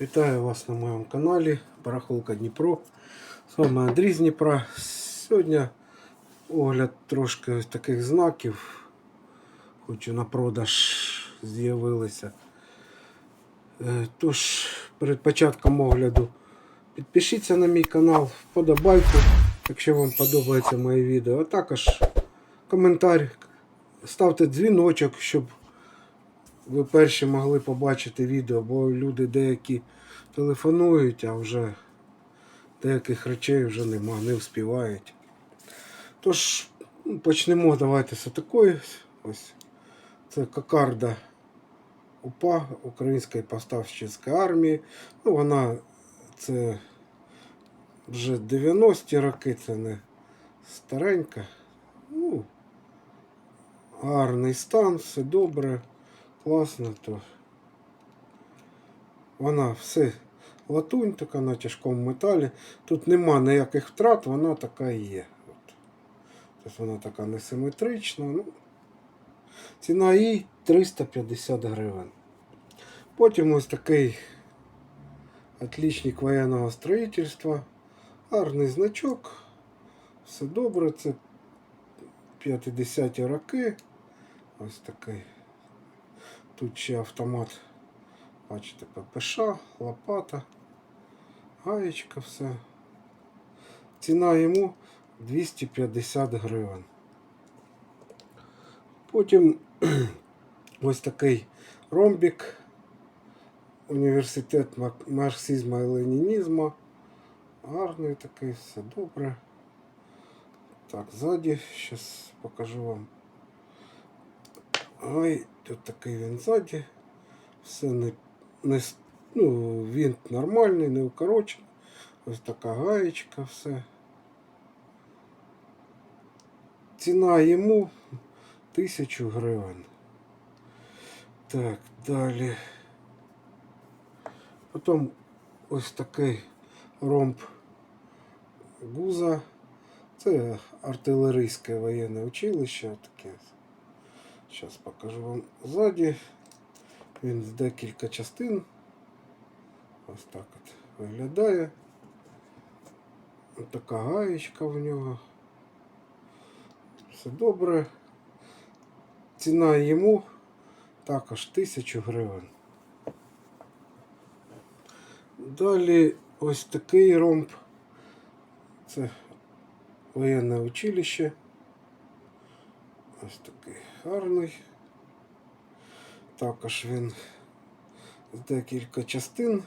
Вітаю вас на моєму каналі Барахолка Дніпро. З вами Андрій з Дніпра. Сьогодні огляд трошки таких знаків. Хочу на продаж з'явилися. Е, Тож, перед початком огляду підпишіться на мій канал, вподобайку, якщо вам подобається моє відео. А також коментар, ставте дзвіночок, щоб ви перші могли побачити відео, бо люди деякі телефонують, а вже деяких речей вже нема, не вспівають. Тож, ну, почнемо давайте з такої. Ось. Це кокарда УПА Української повставчої армії. Ну, вона це вже 90-ті роки, це не старенька. Ну, гарний стан, все добре класно, то вона все латунь така на тяжкому металі. Тут нема ніяких втрат, вона така і є. От. Тобто вона така несиметрична. Ну, ціна їй 350 гривень. Потім ось такий отличник воєнного строїтельства. Гарний значок. Все добре, це 50-ті роки. Ось такий. Тут ще автомат, бачите, ППШ, лопата, гаєчка, все. Ціна йому 250 гривень. Потім ось такий ромбік. Університет марксизму і ленінізму. Гарний такий, все добре. Так, ззаді, зараз покажу вам. Ай, тут такий він ззаді. Все не, не ну, він нормальний, не укорочений. Ось така гаєчка, все. Ціна йому 1000 гривень. Так, далі. Потім ось такий ромб гуза. Це артилерійське воєнне училище. Таке. Зараз покажу вам ззаді. Він з декілька частин. Ось так от виглядає. Ось така гаєчка в нього. Все добре. Ціна йому також 1000 гривень. Далі ось такий ромб. Це воєнне училище. Ось такий гарний. Також він з декілька частин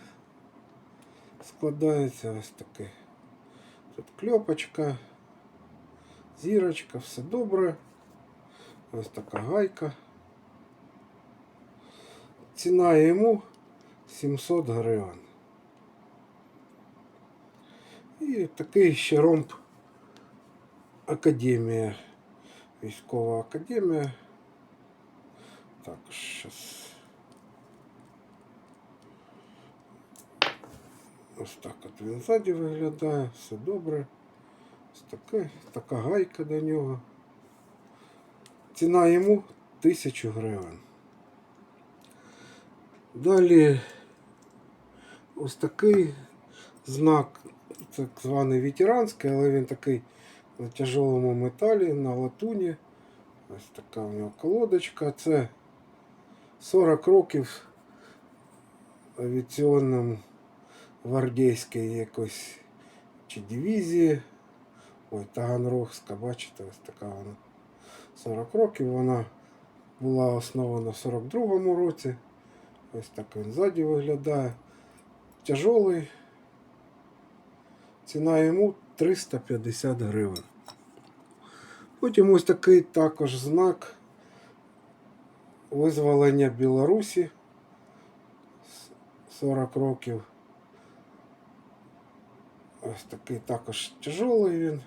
складається. Ось такий. Тут кльопочка, зірочка, все добре. Ось така гайка. Ціна йому 700 гривень. І такий ще ромб Академія. Військова академія. Так, щас. Ось так от він ззаді виглядає, все добре. Ось таке, така гайка до нього. Ціна йому 1000 гривень. Далі ось такий знак, так званий ветеранський, але він такий на тяжелому металі, на латуні. Ось така у нього колодочка. Це 40 років авіаційному гвардійській якось чи дивізії. Ой, Таганрогська, бачите, ось така вона. 40 років. Вона була основана в 42-му році. Ось так він ззаді виглядає. Тяжелий. Ціна йому 350 гривень. Потім ось такий також знак визволення Білорусі 40 років. Ось такий також тяжелий він.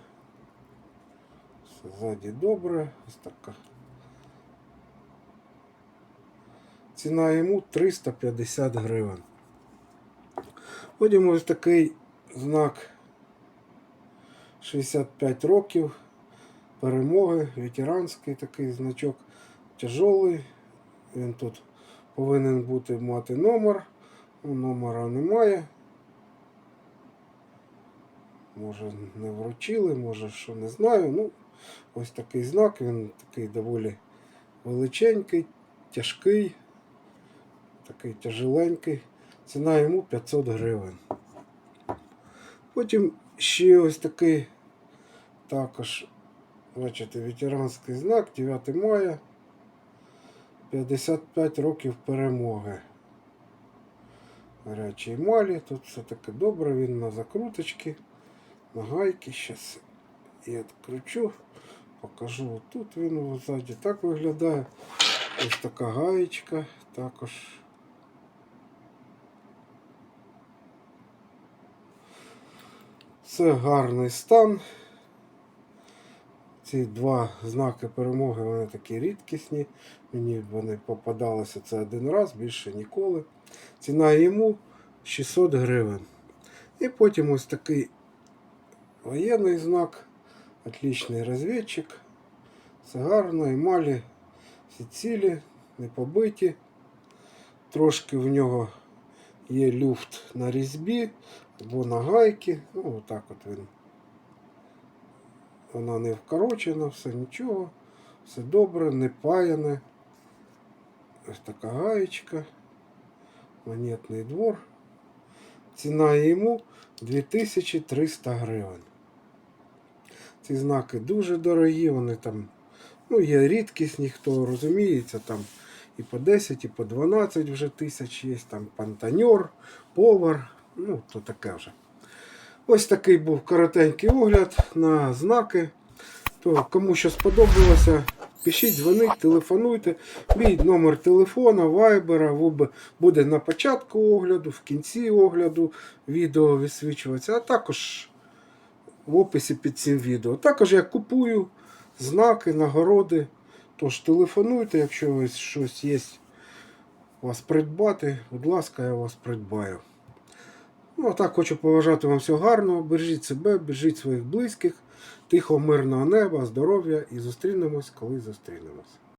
Ззаді добре. Ось така. Ціна йому 350 гривень. Потім ось такий знак 65 років перемоги, ветеранський такий значок тяжелий. Він тут повинен бути мати номер Ну, Номера немає. Може не вручили, може що не знаю. Ну, ось такий знак, він такий доволі величенький, тяжкий, такий тяжеленький. Ціна йому 500 гривень. Потім ще ось такий також, бачите, ветеранський знак 9 мая. 55 років перемоги. Гарячий емалі. Тут все таки добре, він на закруточки, на гайки. Зараз я відкручу, покажу. Тут він ззаді так виглядає. Ось така гаєчка також. Це гарний стан. Ці два знаки перемоги вони такі рідкісні. Мені вони попадалися це один раз, більше ніколи. Ціна йому 600 гривень. І потім ось такий воєнний знак, отличний розвідчик. Все гарно, емалі, всі цілі, не побиті. Трошки в нього є люфт на різьбі або на гайки. Ну, отак от він. Вона не вкорочена, все нічого, все добре, не паяне. Ось така гаєчка. Монетний двор. Ціна йому 2300 гривень. Ці знаки дуже дорогі, вони там, ну, є рідкісні, хто розуміється, там і по 10, і по 12 вже тисяч є, там пантаньор, повар, ну, то таке вже. Ось такий був коротенький огляд на знаки. То кому що сподобалося, пишіть, дзвоніть, телефонуйте. Мій номер телефона, вайбера буде на початку огляду, в кінці огляду відео висвічуватися, а також в описі під цим відео. Також я купую знаки, нагороди. Тож телефонуйте, якщо ось щось є у вас придбати, будь ласка, я вас придбаю. Ну, а так хочу побажати вам всього гарного. Бережіть себе, бережіть своїх близьких, тихого, мирного неба, здоров'я і зустрінемось, коли зустрінемось.